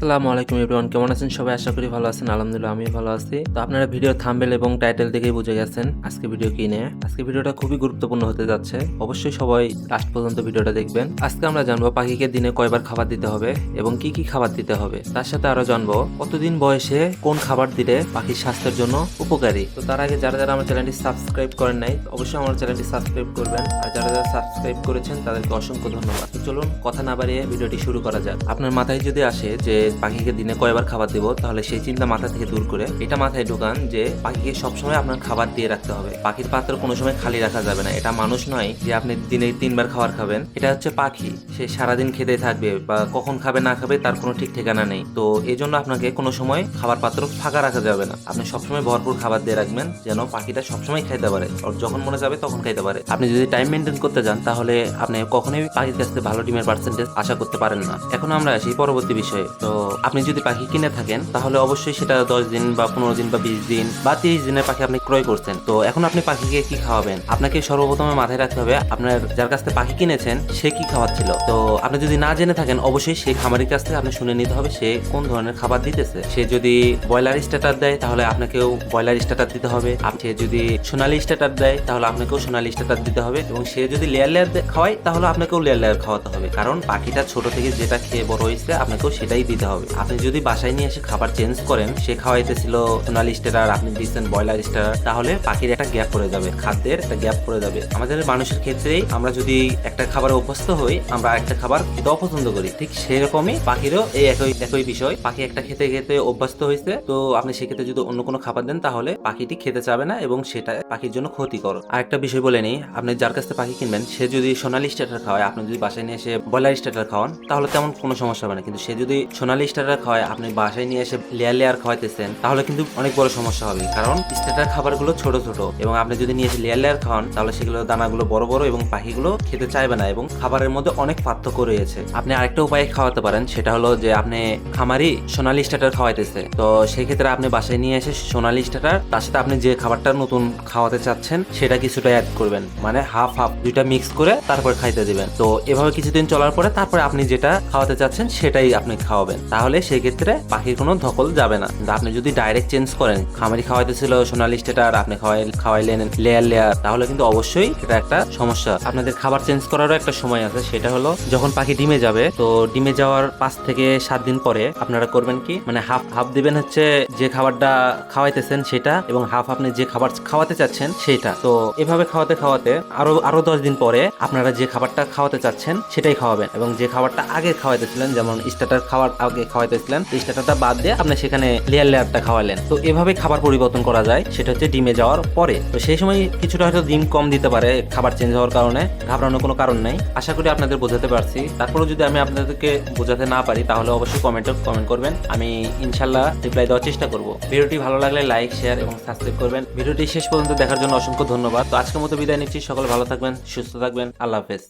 আসসালামু আলাইকুম এভরিওয়ান, কেমন আছেন সবাই? আশা করি ভালো আছেন, আলহামদুলিল্লাহ আমি ভালো আছি। তো আপনারা ভিডিও থাম্বেল এবং টাইটেল দেখেই বুঝে গেছেন আজকে ভিডিও কি নিয়ে। আজকে ভিডিওটা খুবই গুরুত্বপূর্ণ হতে যাচ্ছে। অবশ্যই সবাই লাস্ট পর্যন্ত ভিডিওটা দেখবেন। আজকে আমরা জানব পাখিকে দিনে কয়বার খাবার দিতে হবে এবং কি কি খাবার দিতে হবে। তার সাথে আরও জানব কতদিন বয়সে কোন খাবার দিলে পাখির স্বাস্থ্যের জন্য উপকারী। তো তার আগে যারা যারা আমার চ্যানেলটি সাবস্ক্রাইব করেন নাই, অবশ্যই আমার চ্যানেলটি সাবস্ক্রাইব করবেন। আর যারা যারা সাবস্ক্রাইব করেছেন, তাদেরকে অসংখ্য ধন্যবাদ। চলুন কথা না বাড়িয়ে ভিডিওটি শুরু করা যাক। আপনার মাথায় যদি আসে যে পাখিকে দিনে কয়বার খাবার দেবো, তাহলে সেই চিন্তা মাথা থেকে দূর করে এটা মাথায় ঢোকান যে পাখিকে সবসময় আপনার খাবার দিয়ে রাখতে হবে। পাখির পাত্র কোনো সময় খালি রাখা যাবে না। এটা মানুষ নয় যে আপনি দিনে তিনবার খাবার খাবেন। এটা হচ্ছে পাখি। সে সারাদিন খেতে থাকবে বা কখন খাবে না খাবে তার কোনো ঠিক ঠিকানা নেই। তো এই জন্য আপনাকে কোনো সময় খাবার পাত্র ফাঁকা রাখা যাবে না। আপনি সবসময় ভরপুর খাবার দিয়ে রাখবেন যেন পাখিটা সবসময় খাইতে পারে। আর যখন মনে যাবে তখন খাইতে পারে। আপনি যদি টাইম মেনটেন করতে যান, তাহলে আপনি কখনোই পাখির কাছ ভালো ডিমের পার্সেন্টেজ আশা করতে পারেন না। এখন আমরা আসি পরবর্তী বিষয়ে। তো আপনি যদি পাখি কিনে থাকেন, তাহলে অবশ্যই সেটা দশ দিন বা পনেরো দিন বা বিশ দিন বা তিরিশ দিনের পাখি আপনি ক্রয় করছেন। তো এখন আপনি পাখিকে কি খাওয়াবেন? আপনাকে সর্বপ্রথমে মাথায় রাখতে হবে, আপনার যার কাছ থেকে পাখি কিনেছেন, সে কি খাওয়াচ্ছিল? তো আপনি যদি না জেনে থাকেন, অবশ্যই সেই খামারের কাছ থেকে আপনি শুনে নিতে হবে, সে কোন ধরনের খাবার দিতেছে। সে যদি ব্রয়লার স্ট্যাটার দেয়, তাহলে আপনাকেও ব্রয়লার স্ট্যাটার দিতে হবে। সে যদি সোনালি স্ট্যাটার দেয়, তাহলে আপনাকেও সোনালি স্ট্যাটার দিতে হবে। এবং সে যদি লেয়ার লেয়ার খাওয়ায়, তাহলে আপনাকেও লেয়ার লেয়ার খাওয়াতে হবে। কারণ পাখিটা ছোট থেকে যেটা খেয়ে বড় হয়েছে, আপনাকেও সেটাই দিতে হবে আপনি যদি বাসায় নিয়ে এসে খাবার চেঞ্জ করেন, সে খাওয়াইতেছিল সোনালি স্টার আপনি দিচ্ছেন ব্রয়লার স্টার তাহলে পাখির একটা গ্যাপ পড়ে যাবে, খাদ্যের একটা গ্যাপ পড়ে যাবে। আমাদের মানুষের ক্ষেত্রেই আমরা যদি একটা খাবার অভ্যস্ত হই, আমরা একটা খাবার খেতে অপছন্দ করি। ঠিক সেরকমই পাখিরও এই একই একই বিষয়। পাখি একটা খেতে খেতে অভ্যস্ত হয়েছে তো আপনি সেক্ষেত্রে যদি অন্য কোনো খাবার দেন, তাহলে পাখিটি খেতে চাবে না এবং সেটা পাখির জন্য ক্ষতিকর। আর একটা বিষয় বলে নিই, আপনি যার কাছ থেকে পাখি কিনবেন, সে যদি সোনালি স্টার্টার খাওয়ায়, আপনি যদি বাসায় নিয়ে এসে ব্রয়লার স্টার্টার খাওয়ান, তাহলে তেমন কোনো সমস্যা হবে না। কিন্তু সে যদি সোনালি স্টার্টার খাওয়ায় আপনি বাসায় নিয়ে এসে লেয়ার লেয়ার খাওয়াইতেছেন, তাহলে কিন্তু অনেক বড় সমস্যা হবে। কারণ স্টার্টার খাবারগুলো ছোট ছোট, এবং আপনি যদি নিয়ে এসে লেয়ার লেয়ার খাওয়ান, তাহলে সেগুলো দানাগুলো বড় বড় এবং পাখিগুলো খেতে চাইবে না, এবং খাবারের মধ্যে অনেক পার্থক্য রয়েছে। আপনি আরেকটা উপায়ে খাওয়াতে পারেন, সেটা হলো যে আপনি খামারি সোনালি স্টার্টার খাওয়াইতেছে। তো সেই ক্ষেত্রে আপনি বাসায় নিয়ে এসে সোনালি স্টার্টার তার সাথে আপনি যে খাবারটা নতুন খাওয়াতে চাচ্ছেন, সেটা কিছুটা অ্যাড করবেন। মানে হাফ হাফ দুইটা মিক্স করে তারপর খাইতে দিবেন। তো এভাবে কিছুদিন চলার পরে তারপরে আপনি যেটা খাওয়াতে চাচ্ছেন, সেটাই আপনি খাওয়াবেন। তাহলে সেই ক্ষেত্রে পাখির কোনো ধকল যাবে না। আপনি যদি ডাইরেক্ট চেঞ্জ করেন, খামারি খাওয়াইতেছিল, সোনালি স্টেটার আপনি খাওয়াই, খাওয়াইলেন লেয়ার লেয়ার তাহলে কিন্তু অবশ্যই এটা একটা সমস্যা। আপনাদের খাবার চেঞ্জ করারও একটা সময় আছে, সেটা হলো যখন পাখি ডিমে যাবে, তো ডিমে যাওয়ার পাঁচ থেকে সাত দিন পরে আপনারা করবেন কি? মানে হাফ হাফ দিবেন হচ্ছে যে খাবারটা খাওয়াইতেছেন সেটা এবং হাফ আপনি যে খাবার খাওয়াতে চাচ্ছেন সেটা। তো এভাবে খাওয়াতে খাওয়াতে আরও আরও দশ দিন পরে আপনারা যে খাবারটা খাওয়াতে চাচ্ছেন সেটাই খাওয়াবেন এবং যে খাবারটা আগে খাওয়াইতেছিলেন, যেমন স্টার্টার খাবার আগে খাওয়াইতেছিলেন স্টার্টারটা বাদ দিয়ে আপনি সেখানে লেয়ার লেয়ারটা খাওয়ালেন। তো এভাবে খাবার পরিবর্তন করা যায়, সেটা হচ্ছে ডিমে যাওয়ার পরে। তো সেই সময় কিছুটা হয়তো ডিম কম দিতে পারে খাবার চেঞ্জ হওয়ার কারণে, ঘাবড়ানোর কোনো কারণ নাই। আশা করি আপনাদের বোঝাতে পারছি। তারপরেও যদি আমি আপনাদেরকে বোঝাতে না পারি, তাহলে অবশ্যই কমেন্টে কমেন্ট করবেন। আমি ইনশাল্লাহ রিপ্লাই দেওয়ার চেষ্টা করব। ভিডিওটি ভালো লাগলে লাইক শেয়ার এবং সাবস্ক্রাইব করবেন। ভিডিওটি শেষ পর্যন্ত দেখার জন্য অসংখ্য ধন্যবাদ। তো আজকের মতো বিদায় নিচ্ছি। সকলে ভালো থাকবেন, সুস্থ থাকবেন। আল্লাহ হাফেজ।